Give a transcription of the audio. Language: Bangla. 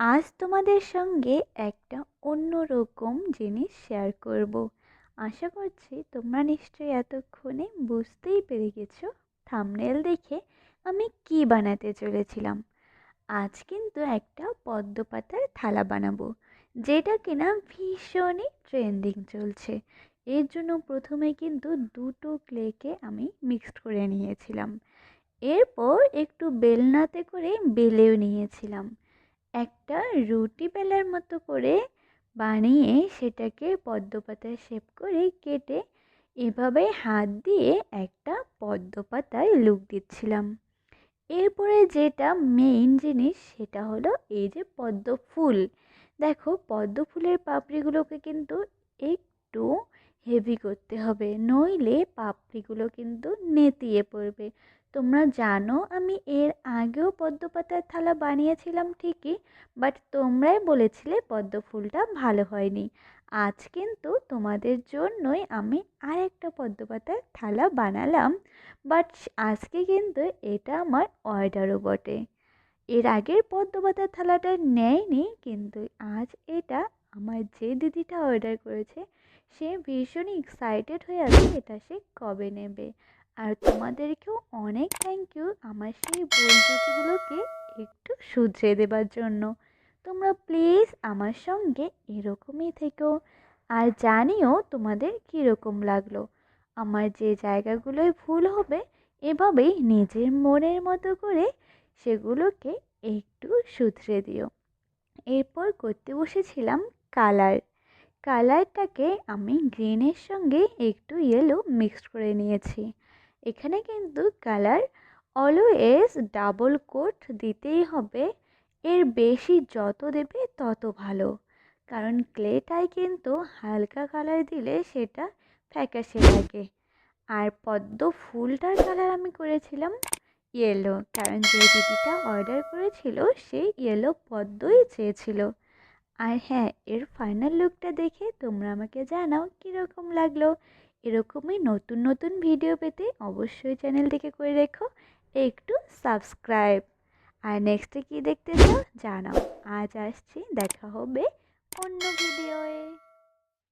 আজ তোমাদের সঙ্গে একটা অন্যরকম জিনিস শেয়ার করব। আশা করছি তোমরা নিশ্চয়ই এতক্ষণে বুঝতেই পেরে গেছো থামনেল দেখে আমি কি বানাতে চলেছিলাম। আজ কিন্তু একটা পদ্ম পাতার থালা বানাবো, যেটা কিনা ভীষণই ট্রেন্ডিং চলছে। এর জন্য প্রথমে কিন্তু দুটো ক্লেকে আমি মিক্সড করে নিয়েছিলাম। এরপর একটু বেলনাতে করে বেলেও নিয়েছিলাম। একটা রুটি বেলার মতো করে বানিয়ে সেটাকে পদ্ম পাতায় শেপ করে কেটে এভাবে হাত দিয়ে একটা পদ্ম পাতায় লুক দিচ্ছিলাম। এরপরে যেটা মেইন জিনিস সেটা হলো এই যে পদ্ম ফুল। দেখো পদ্ম ফুলের পাপড়িগুলোকে কিন্তু একটু হেভি করতে হবে, নইলে পাপড়িগুলো কিন্তু নেতিয়ে পড়বে। তোমরা জানো আমি এর আগেও পদ্ম পাতার থালা বানিয়েছিলাম ঠিকই, বাট তোমরাই বলেছিলে পদ্ম ফুলটা ভালো হয়নি। আজ কিন্তু তোমাদের জন্যই আমি আর একটা পদ্ম পাতার থালা বানালাম, বাট আজকে কিন্তু এটা আমার অর্ডারও বটে। এর আগের পদ্ম পাতার থালাটা নেয়নি, কিন্তু আজ এটা আমার যে দিদিটা অর্ডার করেছে, সে ভীষণই এক্সাইটেড হয়ে আছে এটা সে কবে নেবে। আর তোমাদেরকেও অনেক থ্যাংক ইউ আমার সেই ভুল ত্রুটিগুলোকে একটু শুধরে দেবার জন্য। তোমরা প্লিজ আমার সঙ্গে এরকমই থেকো আর জানিও তোমাদের কীরকম লাগল। আমার যে জায়গাগুলোয় ভুল হবে, এভাবেই নিজের মনের মতো করে সেগুলোকে একটু শুধরে দিও। এরপর করতে বসেছিলাম কালার কালারটাকে আমি গ্রিনের সঙ্গে একটু ইয়েলো মিক্সড করে নিয়েছি। এখানে কিন্তু কালার অলওয়েজ ডাবল কোট দিতেই হবে। এর বেশি যত দেবে তত ভালো। কারণ ক্লেটায় কিন্তু হালকা কালার দিলে সেটা ফ্যাকাশে লাগে। আর পদ্ম ফুলটার কালার আমি করেছিলাম ইয়েলো কারণ যে দিদিটা অর্ডার করেছিল, সে ইয়েলো পদ্মই চেয়েছিল। আর হ্যাঁ এর ফাইনাল লুকটা দেখে তোমরা আমাকে জানাও কীরকম লাগল। এরকমই নতুন নতুন ভিডিও পেতে অবশ্যই চ্যানেলটিকে করে রেখো। একটু সাবস্ক্রাইব। আর নেক্সটে কী দেখতে চাও জানাও। আজ আসছি, দেখা হবে অন্য ভিডিওয়ে।